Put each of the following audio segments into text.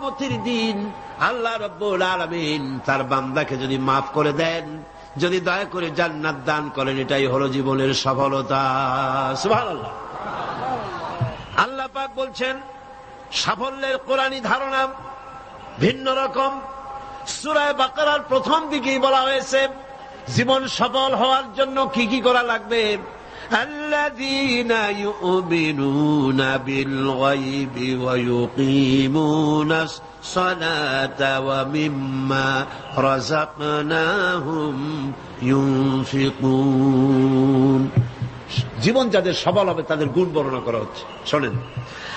কিয়ামতের দিন আল্লাহ রব্বুল আলমিন তার বান্দাকে যদি মাফ করে দেন, যদি দয়া করে জান্নাত দান করেন, এটাই হলো জীবনের সফলতা। সুবহানাল্লাহ। আল্লাহ পাক বলছেন, সাফল্যের কোরআনী ধারণা, ভিন্ন রকম। সুরায় বাকারার প্রথম দিকেই বলা হয়েছে, জীবন সফল হওয়ার জন্য কি কি করা লাগবে? الذين يؤمنون بالغيب ويقيمون الصلاة ومما رزقناهم ينفقون. জীবন যাদের সবল হবে, তাদের গুণ বর্ণনা করা হচ্ছে। শোনেন।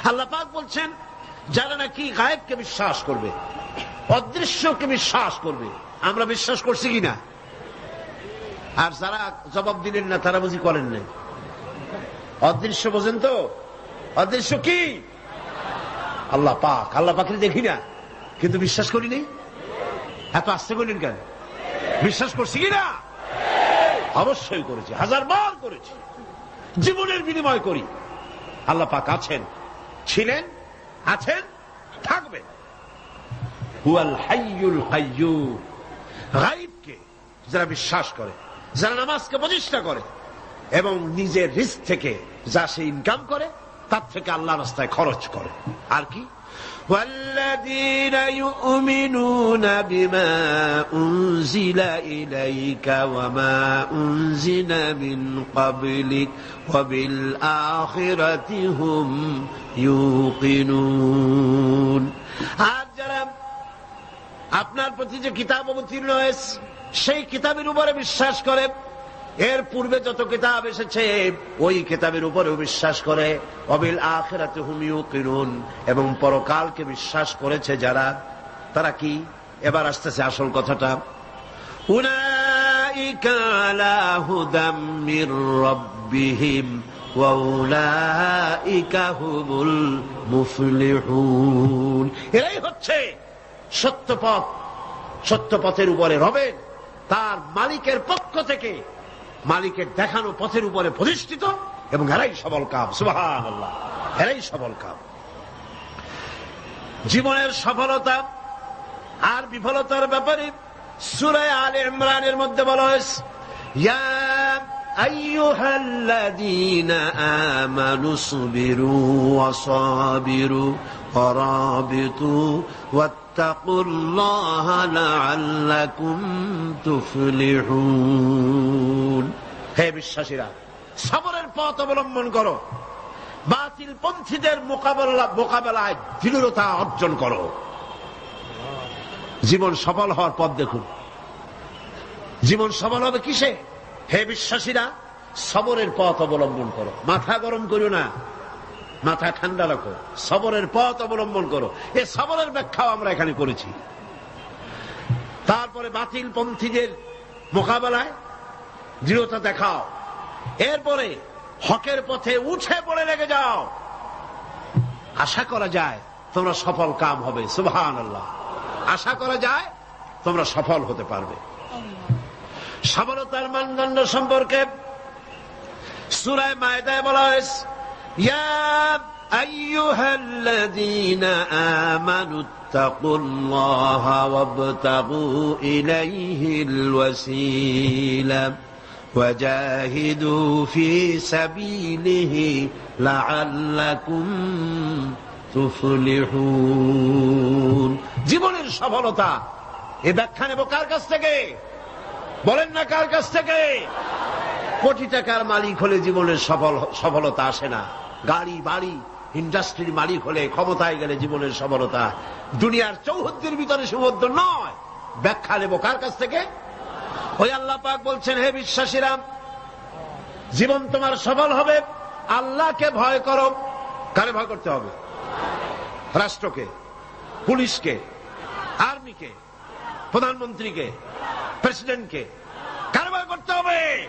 আল্লাপাক বলছেন, যারা নাকি গায়েবকে বিশ্বাস করবে, অদৃশ্যকে বিশ্বাস করবে, আমরা বিশ্বাস করছি কিনা? আর যারা জবাব দিলেন না, তারা বুঝি করেন না অদৃশ্য বোঝেন তো? অদৃশ্য কি? আল্লাহ পাক, আল্লাহ পাখির দেখি না। কিন্তু বিশ্বাস করি নেই এত আসতে করলেন কেন? বিশ্বাস করছি কিনা অবশ্যই করেছি হাজার বার করেছি। জীবনের বিনিময় করি। আল্লাহ পাক আছেন, ছিলেন, আছেন, থাকবেন। যারা বিশ্বাস করে, যারা নামাজকে প্রতিষ্ঠা করে, এবং নিজের রিস্ক থেকে যা সে ইনকাম করে তার থেকে আল্লাহ রাস্তায় খরচ করে আর কি والذين يؤمنون بما أنزل إليك وما أنزل من قبلك وبالآخرة هم يوقنون আর যারা আপনার প্রতি যে কিতাব অবতীর্ণ হয়েছে সেই কিতাবের উপরে বিশ্বাস করে এর পূর্বে যত কিতাব এসেছে, ওই কিতাবের উপরে বিশ্বাস করে, অবিল আখেরাতে হুমিও কিরুন এবং পরকালকে বিশ্বাস করেছে যারা। তারা কি? এবার আসতেছে আসল কথাটা। এরাই হচ্ছে সত্য পথ উপরে রবেন তার মালিকের পক্ষ থেকে মালিকের দেখানো পথের উপরে প্রতিষ্ঠিত এবং এরাই সবল কাপ সুবাহ এরাই সবল কাপ জীবনের সফলতা আর বিফলতার ব্যাপারে সুরায় আল ইমরানের মধ্যে বলা হয়েছে আমানু সুবিরু অসবিরু অরাবিতু واتقوا الله لعلكم تفلحون হে বিশ্বাসীরা সবরের পথ অবলম্বন করো বাতিল পন্থীদের মোকাবেলা মোকাবেলায় দৃঢ়তা অর্জন করো জীবন সফল হওয়ার পথ দেখুন জীবন সফল হবে কিসে হে বিশ্বাসীরা সবরের পথ অবলম্বন করো মাথা গরম করো না মাথা ঠান্ডা রাখো। সবরের পথ অবলম্বন করো। এ সবরের ব্যাখ্যাও আমরা এখানে করেছি। তারপরে বাতিল পন্থীদের মোকাবেলায় দৃঢ়তা দেখাও। এরপরে হকের পথে উঠে পড়ে লেগে যাও। আশা করা যায় তোমরা সফল কাম হবে। সুবহান আল্লাহ আশা করা যায় তোমরা সফল হতে পারবে। সফলতার মানদণ্ড সম্পর্কে সুরায় মায়দায় বলা হয়েছে ইয়া أيها الذين آمنوا اتقوا الله وابتغوا إليه الوسيلة وجاهدوا في سبيله لعلكم تفلحون জীবনের সফলতা এ ব্যাখ্যা নেব কার কাছ থেকে বলেন না কার কাছ থেকে কোটি টাকার মালিক হলে জীবনের সফল সফলতা আসে না গাড়ি, বাড়ি ইন্ডাস্ট্রির মালিক হলে ক্ষমতায় গেলে জীবনের সফলতা দুনিয়ার চৌহদ্দির ভিতরে সুবদ্ধ নয়। ব্যাখ্যা নেব কার কাছ থেকে? ওই আল্লাহ পাক বলছেন, হে বিশ্বাসীরাম, জীবন তোমার সফল হবে। আল্লাহকে ভয় করো। কারে ভয় করতে হবে? রাষ্ট্রকে, পুলিশকে, আর্মিকে, প্রধানমন্ত্রীকে, প্রেসিডেন্টকে, কারে ভয় করতে হবে?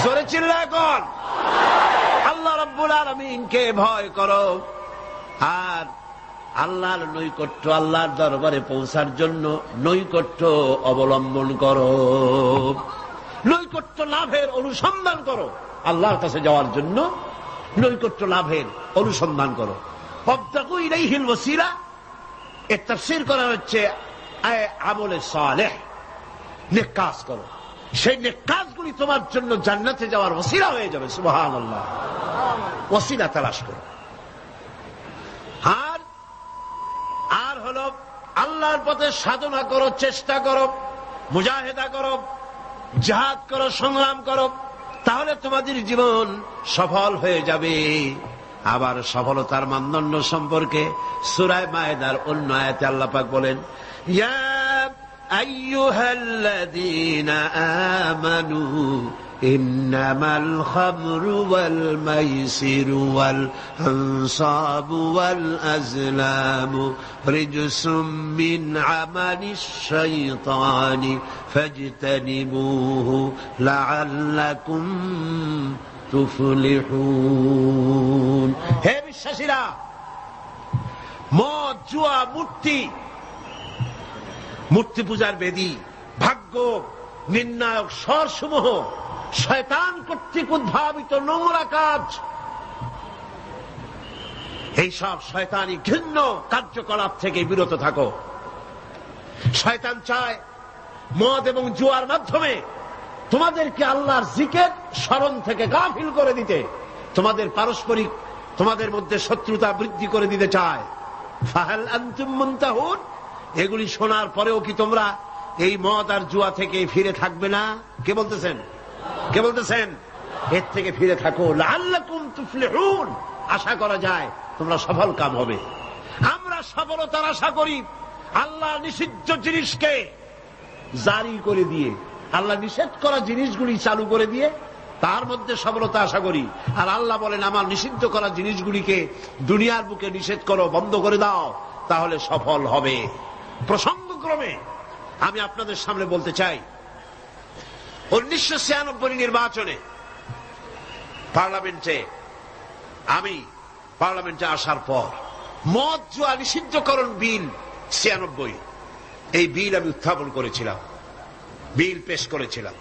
জোরে চিল্লা এখন। আল্লাহ রব্বুল আলমিনকে ভয় করো। আর আল্লাহর নৈকট্য আল্লাহর দরবারে পৌঁছার জন্য নৈকট্য অবলম্বন করো। নৈকট্য লাভের অনুসন্ধান করো। আল্লাহর কাছে যাওয়ার জন্য নৈকট্য লাভের অনুসন্ধান করো। ইলাইহিল ওসিলা এর তাফসীর করা হচ্ছে আমলে সালেহ। নেক কাজ করো। সেই নেক কাজগুলি তোমার জন্য জান্নাতে যাওয়ার ওসিলা হয়ে যাবে, সুবহানাল্লাহ। ওসিলা তালাশ করো। আর আর হলো, আল্লাহর পথে সাধনা করো, চেষ্টা করো, মুজাহেদা করো, জাহাদ করো, সংগ্রাম করো, তাহলে তোমাদের জীবন সফল হয়ে যাবে। আবার সফলতার মানদণ্ড সম্পর্কে সুরায় মায়েদার অন্য আয়াতে আল্লাহ পাক বলেন, ইয়া আইয়ুহাল্লাযীনা আমানু إنما الخمر والميسر والأنصاب والأزلام رجس من عمل الشيطان فاجتنبوه لعلكم تفلحون হে বিশ্বাসীরা মদ জুয়া মূর্তি মূর্তি পূজার বেদী, ভাগ্য নির্ণায়ক স্বরসমূহ, শয়তান কর্তৃক উদ্ভাবিত নোংরা কাজ। এইসব শয়তানি ঘৃণ্য কার্যকলাপ থেকে বিরত থাকো। শয়তান চায় মদ এবং জুয়ার মাধ্যমে তোমাদেরকে আল্লাহর জিকের স্মরণ থেকে গাফিল করে দিতে, তোমাদের পারস্পরিক, তোমাদের মধ্যে শত্রুতা বৃদ্ধি করে দিতে চায়। ফাহাল আন্তুম মুনতাহুন এগুলি শোনার পরেও কি তোমরা এই মদ আর জুয়া থেকে ফিরে থাকবে না? কে বলতেছেন? কে বলতেছেন? এর থেকে ফিরে থাকো। আশা করা যায় তোমরা সফল কাম হবে। আমরা সফলতার আশা করি আল্লাহ নিষিদ্ধ জিনিসকে জারি করে দিয়ে, আল্লাহ নিষেধ করা জিনিসগুলি চালু করে দিয়ে তার মধ্যে সফলতা আশা করি। আর আল্লাহ বলেন, আমার নিষিদ্ধ করা জিনিসগুলিকে দুনিয়ার বুকে নিষেধ করো, বন্ধ করে দাও, তাহলে সফল হবে। প্রসঙ্গক্রমে আমি আপনাদের সামনে বলতে চাই, উনিশশো ছিয়ানব্বই নির্বাচনে পার্লামেন্টে আমি পার্লামেন্টে আসার পর মদ, জুয়া, নিষিদ্ধকরণ বিল ছিয়ানব্বই, এই বিল আমি উত্থাপন করেছিলাম। বিল পেশ করেছিলাম।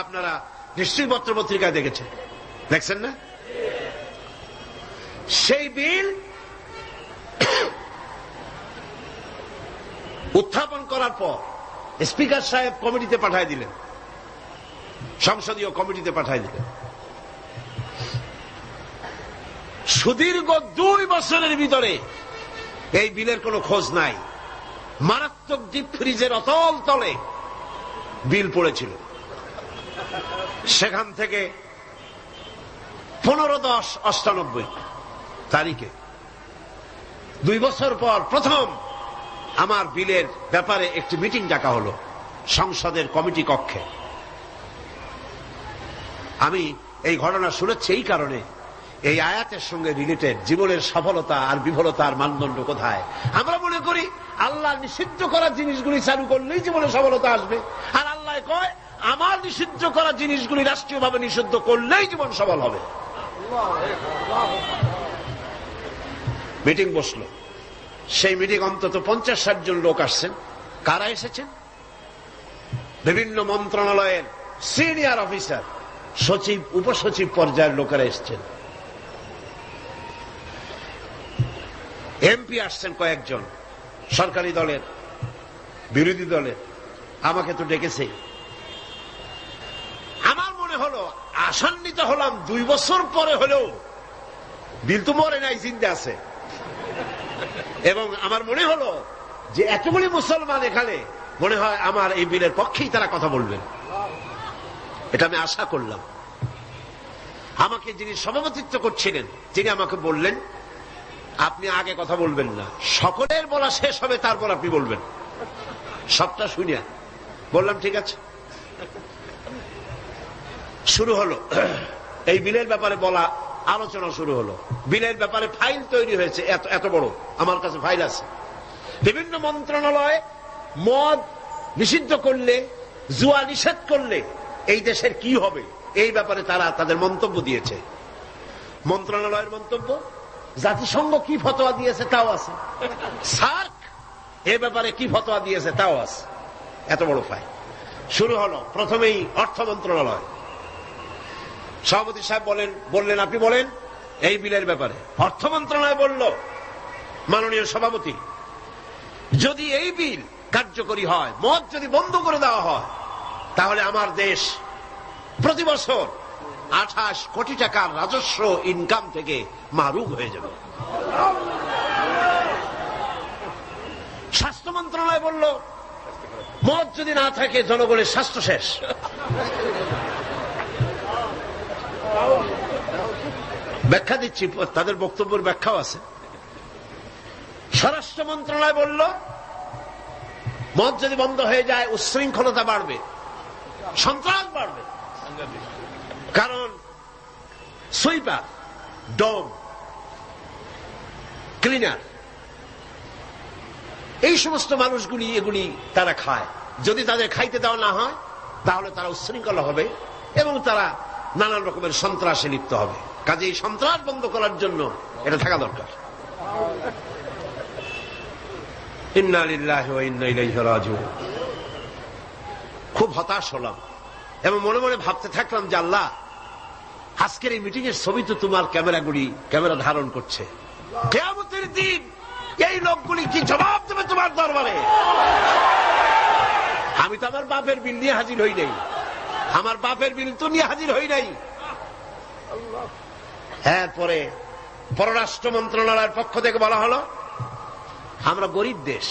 আপনারা নিশ্চয়ই পত্র পত্রিকায় দেখেছেন। দেখছেন না? সেই বিল উত্থাপন করার পর স্পিকার সাহেব কমিটিতে পাঠায় দিলেন। সংসদীয় কমিটিতে পাঠায় দিলেন। সুদীর্ঘ দুই বছরের ভিতরে এই বিলের কোনো খোঁজ নাই। মারাত্মক ডিপ ফ্রিজের অতল তলে বিল পড়েছিল। সেখান থেকে পনেরো দশ অষ্টানব্বই তারিখে দুই বছর পর প্রথম আমার বিলের ব্যাপারে একটি মিটিং ডাকা হলো সংসদের কমিটি কক্ষে। আমি এই ঘটনা শুনেছি এই কারণে। এই আয়াতের সঙ্গে রিলেটেড জীবনের সফলতা আর বিফলতার মানদণ্ড কোথায়? আমরা মনে করি, আল্লাহ নিষিদ্ধ করা জিনিসগুলি চালু করলেই জীবনে সফলতা আসবে। আর আল্লাহ কয়, আমার নিষিদ্ধ করা জিনিসগুলি রাষ্ট্রীয়ভাবে নিষিদ্ধ করলেই জীবন সফল হবে। মিটিং বসল। সেই মিটিং অন্তত পঞ্চাশ ষাট জন লোক আসছেন। কারা এসেছেন? বিভিন্ন মন্ত্রণালয়ের সিনিয়র অফিসার, সচিব, উপসচিব পর্যায়ের লোকেরা এসছেন। এমপি আসছেন কয়েকজন, সরকারি দলের, বিরোধী দলের। আমাকে তো ডেকেছে। আমার মনে হলো, আসান্বিত হলাম দুই বছর পরে হলেও, বিল তো মরে নাই চিন্তা আছে। এবং আমার মনে হলো যে এতগুলি মুসলমান এখানে, মনে হয় আমার এই বিলের পক্ষেই তারা কথা বলবেন। এটা আমি আশা করলাম। আমাকে যিনি সভাপতিত্ব করছিলেন, তিনি আমাকে বললেন, আপনি আগে কথা বলবেন না। সকলের বলা শেষ হবে, তারপর আপনি বলবেন। সবটা শুনিয়া বললাম, ঠিক আছে। শুরু হলো। এই বিলের ব্যাপারে বলা আলোচনা শুরু হলো। বিলের ব্যাপারে ফাইল তৈরি হয়েছে, এত এত বড়। আমার কাছে ফাইল আছে। বিভিন্ন মন্ত্রণালয় মদ নিষিদ্ধ করলে, জুয়া নিষেধ করলে এই দেশের কি হবে? এই ব্যাপারে তারা তাদের মন্তব্য দিয়েছে। মন্ত্রণালয়ের মন্তব্য, জাতিসংঘ কি ফতোয়া দিয়েছে তাও আছে। সার্ক, এ ব্যাপারে কি ফতোয়া দিয়েছে তাও আছে। এত বড় ফাইল। শুরু হলো, প্রথমেই অর্থ মন্ত্রণালয়। সভাপতি সাহেব বলেন, বললেন, আপনি বলেন, এই বিলের ব্যাপারে। অর্থ মন্ত্রণালয় বলল, মাননীয় সভাপতি, যদি এই বিল কার্যকরী হয়, মদ যদি বন্ধ করে দেওয়া হয়, তাহলে আমার দেশ প্রতি বছর আঠাশ কোটি টাকার রাজস্ব ইনকাম থেকে মারুগ হয়ে যাবে। স্বাস্থ্য মন্ত্রণালয় বলল, মদ যদি না থাকে, জনগণের স্বাস্থ্য শেষ। ব্যাখ্যা দিচ্ছি, তাদের বক্তব্যের ব্যাখ্যাও আছে। স্বরাষ্ট্র মন্ত্রণালয় বলল, মদ যদি বন্ধ হয়ে যায়, উচ্ছৃঙ্খলতা বাড়বে, সন্ত্রাস বাড়বে। কারণ, সুইপার, ডম, ক্লিনার, এই সমস্ত মানুষগুলি, এগুলি তারা খায়। যদি তাদের খাইতে দেওয়া না হয়, তাহলে তারা উচ্ছৃঙ্খল হবে এবং তারা নানান রকমের সন্ত্রাসে লিপ্ত হবে। কাজে এই সন্ত্রাস বন্ধ করার জন্য এটা থাকা দরকার। খুব হতাশ হলাম এবং মনে মনে ভাবতে থাকলাম যে আল্লাহ, আজকের এই মিটিং এর ছবি তো তোমার ক্যামেরাগুলি ক্যামেরা ধারণ করছে। কেয়ামতের দিন এই লোকগুলি কি জবাব দেবে তোমার দরবারে? আমি তো আমার বাপের বিল নিয়ে হাজির হই নাই। আমার বাপের বিল তো নিয়ে হাজির হই নাই। হ্যাঁ পরে পররাষ্ট্র মন্ত্রণালয়ের পক্ষ থেকে বলা হলো আমরা গরিব দেশ।